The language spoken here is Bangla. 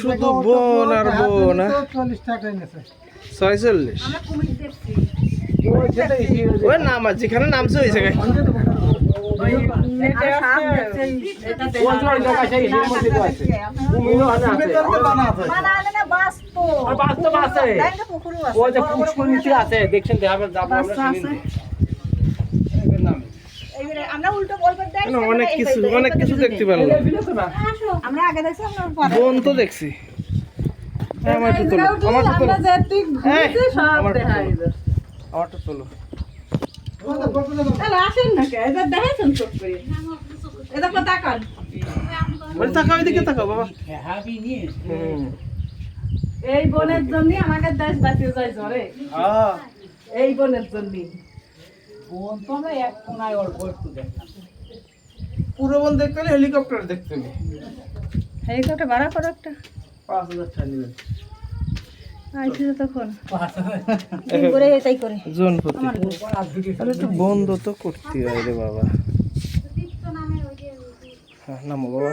শুধু বোন আর বোন হ্যাঁ? চল্লিশ টাকা এনেছে ছয়চল্লিশ। ওই নাম আছে যেখানে নামছে ওই জায়গায়। আমরা উল্টো বলব না, অনেক কিছু অনেক কিছু দেখতে পেলাম আমরা আগে দেখছি আমরা পরে বোন তো দেখছি। হ্যাঁ, তোলো আমারটা তোলো। এই, আমারটা তোলো। আমারটা তোলো। আসেন না কে? এবার দেখাইছেন চোখ করে এটা কথা কান। ওই তাকাও এদিকে তাকাও বাবা। হুম। এই বোনের জন্য আমাকে দেশ বাঁচিয়ে যায় জ্বরে এই বোনের জন্য পুরো বোন দেখতে হলে হেলিকপ্টার দেখতে হবে। হেলিকপ্টার ভাড়া করো একটা। পাঁচ হাজার টাকা নেবেন। একটু বন্ধ তো করতে হয় রে বাবা। হ্যাঁ নামো বাবা।